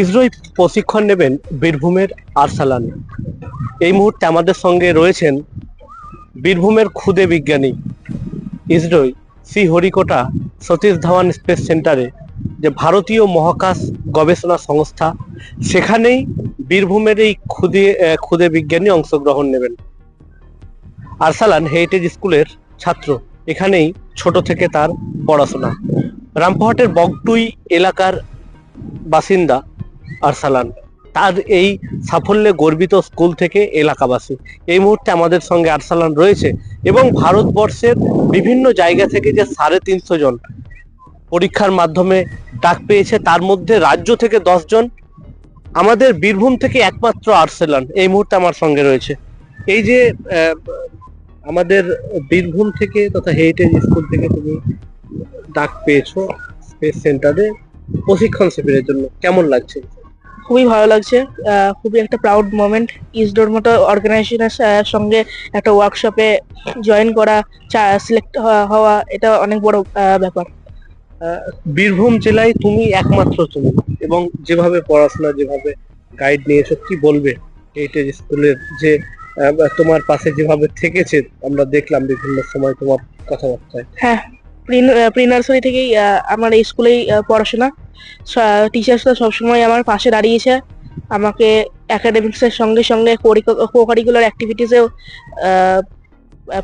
ইসরোই প্রশিক্ষণ নেবেন বীরভূমের আরসালান। এই মুহূর্তে আমাদের সঙ্গে রয়েছেন বীরভূমের ক্ষুদে বিজ্ঞানী ইসরোই শ্রী হরিকোটা সতীশ ধাওয়ান স্পেস সেন্টারে, যে ভারতীয় মহাকাশ গবেষণা সংস্থা। সেখানেই বীরভূমের এই ক্ষুদে ক্ষুদে বিজ্ঞানী অংশগ্রহণ নেবেন। আরসালান হেরিটেজ স্কুলের ছাত্র, এখানেই ছোট থেকে তার পড়াশোনা। রামপুরহাটের বগটুই এলাকার বাসিন্দা আরসালান। তার এই সাফল্যে গর্বিত স্কুল থেকে এলাকাবাসী। এই মুহূর্তে আমাদের সঙ্গে আরসালান রয়েছে এবং ভারতবর্ষের বিভিন্ন জায়গা থেকে যে সাড়ে তিনশো জন পরীক্ষার মাধ্যমে ডাক পেয়েছে, তার মধ্যে রাজ্য থেকে জন, আমাদের বীরভূম থেকে একমাত্র আরসালান। এই মুহূর্তে আমার সঙ্গে রয়েছে। এই যে আমাদের বীরভূম থেকে তথা হেরিটেজ স্কুল থেকে তুমি ডাক পেয়েছ স্পেস সেন্টারে প্রশিক্ষণ শিবিরের জন্য কেমন লাগছে? খুবই ভালো লাগছে। খুবই একটা প্রাউড মোমেন্ট ইসডোর মতো অর্গানাইজেশনের সঙ্গে একটা ওয়ার্কশপে জয়েন করা সিলেক্ট হওয়া এটা অনেক বড় ব্যাপার। বীরভূম জেলায় তুমি একমাত্র তুমি এবং যেভাবে পড়াশোনা যেভাবে গাইড নিয়েছো কি বলবে হেরিটেজ স্কুলের যে তোমার পাশে যেভাবে থেকেছে আমরা দেখলাম বিভিন্ন সময় তোমার কথাবার্তায়। হ্যাঁ প্রি নার্সারি থেকেই আমার এই স্কুলেই পড়াশোনা। টিচার্সরা সবসময় আমার পাশে দাঁড়িয়েছে। আমাকে একাডেমিক্সের সঙ্গে সঙ্গে কো কারিকুলার অ্যাক্টিভিটিসেও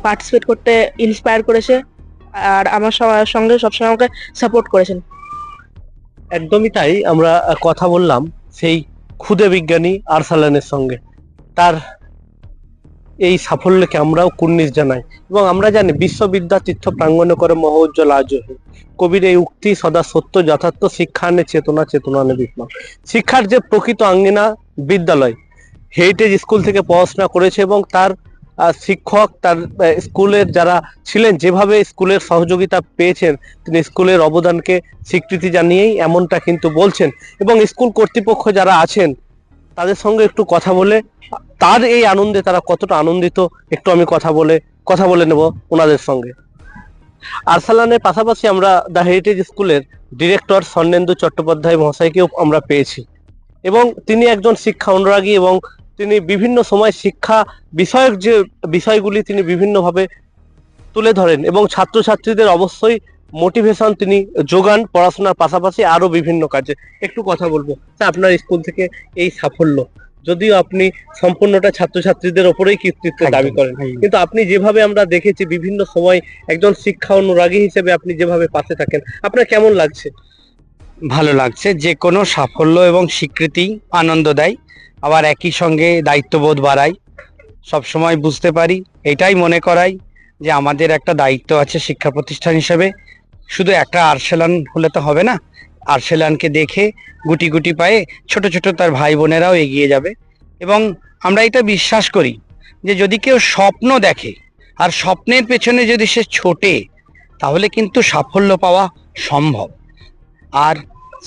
পার্টিসিপেট করতে ইন্সপায়ার করেছে। আর আমার সঙ্গে সবসময় আমাকে সাপোর্ট করেছেন। একদমই তাই। আমরা কথা বললাম সেই ক্ষুদে বিজ্ঞানী আরসালানের সঙ্গে। তার এই সাফল্যকে আমরাও কুর্নিশ জানাই। এবং আমরা জানি বিশ্ববিদ্যা তীর্থ প্রাঙ্গণে করে মহ উজ্জ্বল আজ কবির এই উক্তি সদা সত্য, যথার্থ শিক্ষা আনে চেতনা চেতনা আনে বিপ্লব। শিক্ষার যে প্রকৃত আঙ্গিনা বিদ্যালয় হেরিটেজ স্কুল থেকে পড়াশোনা করেছে এবং তার শিক্ষক, তার স্কুলের যারা ছিলেন, যেভাবে স্কুলের সহযোগিতা পেয়েছেন, তিনি স্কুলের অবদানকে স্বীকৃতি জানিয়েই এমনটা কিন্তু বলছেন। এবং স্কুল কর্তৃপক্ষ যারা আছেন, তাদের সঙ্গে একটু কথা বলে তার এই আনন্দে তারা কতটা আনন্দিত, একটু আমি কথা বলে কথা বলে নেব ওনাদের সঙ্গে। আরসালানের পাশাপাশি আমরা দ্য হেরিটেজ স্কুলের ডিরেক্টর স্বর্ণেন্দু চট্টোপাধ্যায় মহাশয়কেও আমরা পেয়েছি। এবং তিনি একজন শিক্ষা অনুরাগী এবং তিনি বিভিন্ন সময় শিক্ষা বিষয়ক যে বিষয়গুলি তিনি বিভিন্নভাবে তুলে ধরেন এবং ছাত্রছাত্রীদের অবশ্যই মোটিভেশন তিনি যোগান পড়াশোনার পাশাপাশি আরও বিভিন্ন কাজে। একটু কথা বলব। তা আপনার স্কুল থেকে এই সাফল্য যদিও আপনি সম্পূর্ণটা ছাত্রছাত্রীদের ওপরেই কৃতিত্ব দাবি করেন। কিন্তু আপনি যেভাবে আমরা দেখেছি বিভিন্ন সময় একজন শিক্ষা অনুরাগী হিসেবে আপনি যেভাবে পাশে থাকেন আপনার কেমন লাগছে? ভালো লাগছে যে কোনো সাফল্য এবং স্বীকৃতি আনন্দ দেয় আবার একই সঙ্গে দায়িত্ববোধ বাড়ায়। সবসময় বুঝতে পারি এটাই মনে করাই যে আমাদের একটা দায়িত্ব আছে শিক্ষা প্রতিষ্ঠান হিসেবে। শুধু একটা আর্সেলান হলে তো হবে না আর্সেলানকে দেখে গুটি গুটি পায়ে ছোট ছোট তার ভাই বোনেরাও এগিয়ে যাবে। এবং আমরা এটা বিশ্বাস করি যে যদি কেউ স্বপ্ন দেখে আর স্বপ্নের পেছনে যদি সে ছোটে, তাহলে কিন্তু সাফল্য পাওয়া সম্ভব। আর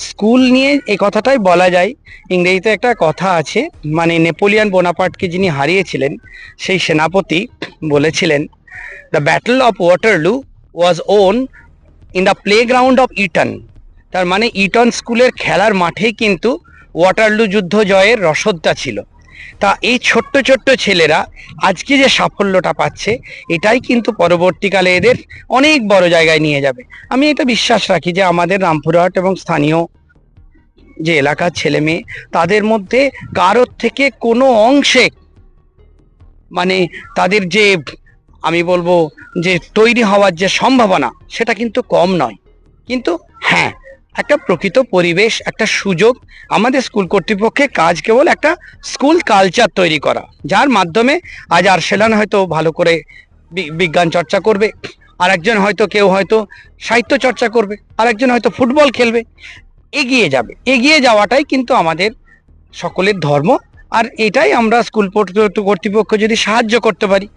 স্কুল নিয়ে এই কথাটাই বলা যায়, ইংরেজিতে একটা কথা আছে মানে নেপোলিয়ান বোনাপার্টকে যিনি হারিয়েছিলেন, সেই সেনাপতি বলেছিলেন the battle of Waterloo was won in the playground of Eton তার মানে ইটন স্কুলের খেলার মাঠেই কিন্তু ওয়াটারলু যুদ্ধ জয়ের রসদটা ছিল। তা এই ছোট্ট ছোট্ট ছেলেরা আজকে যে সাফল্যটা পাচ্ছে, এটাই কিন্তু পরবর্তীকালে এদের অনেক বড় জায়গায় নিয়ে যাবে। আমি এটা বিশ্বাস রাখি যে আমাদের রামপুরহাট এবং স্থানীয় যে এলাকার ছেলে মেয়ে, তাদের মধ্যে কারোর থেকে কোনো অংশে মানে তাদের যে, আমি বলব যে তৈরি হওয়ার যে সম্ভাবনা, সেটা কিন্তু কম নয়। কিন্তু একটা প্রকৃত পরিবেশ, একটা সুযোগ আমাদের স্কুল কর্তৃপক্ষের কাজ কেবল একটা স্কুল কালচার তৈরি করা, যার মাধ্যমে আজ আর্সেলান হয়তো ভালো করে বিজ্ঞান চর্চা করবে আর একজন হয়তো কেউ হয়তো সাহিত্য চর্চা করবে আর একজন হয়তো ফুটবল খেলবে। এগিয়ে যাবে। এগিয়ে যাওয়াটাই কিন্তু আমাদের সকলের ধর্ম, আর এটাই আমরা স্কুল কর্তৃ- কর্তৃপক্ষ যদি সাহায্য করতে পারি,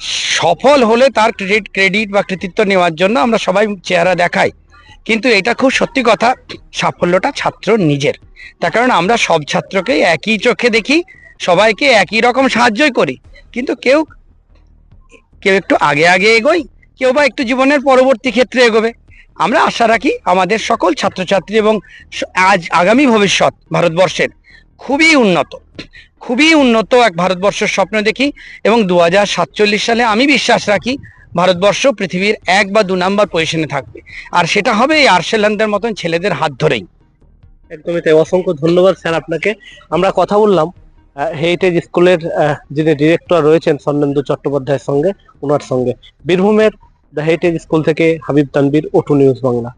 সফল হলে তার ক্রেডিট ক্রেডিট বা কৃতিত্ব নেওয়ার জন্য আমরা সবাই চেহারা দেখাই। কিন্তু এটা খুব সত্যি কথা, সাফল্যটা ছাত্র নিজের। তার কারণ আমরা সব ছাত্রকেই একই চোখে দেখি, সবাইকে একই রকম সাহায্যই করি। কিন্তু কেউ কেউ একটু আগে আগে এগোয় কেউ বা একটু জীবনের পরবর্তী ক্ষেত্রে এগোবে। আমরা আশা রাখি আমাদের সকল ছাত্রছাত্রী এবং আজ আগামী ভবিষ্যৎ ভারতবর্ষের খুবই উন্নত খুবই উন্নত এক ভারতবর্ষের স্বপ্ন দেখি এবং দু হাজার সাতচল্লিশ সালে আমি বিশ্বাস রাখি ভারতবর্ষ পৃথিবীর এক বা দু নাম্বার পজিশনে থাকবে। আর সেটা হবে এই আর্সেলানদের মতন ছেলেদের হাত ধরেই। একদমই তাই। অসংখ্য ধন্যবাদ স্যার আপনাকে। আমরা কথা বললাম হেরিটেজ স্কুলের যিনি ডিরেক্টর রয়েছেন স্বর্ণেন্দু চট্টোপাধ্যায়ের সঙ্গে ওনার সঙ্গে। বীরভূমের দ্য হেরিটেজ স্কুল থেকে হাবিব তানবির ওটু নিউজ বাংলা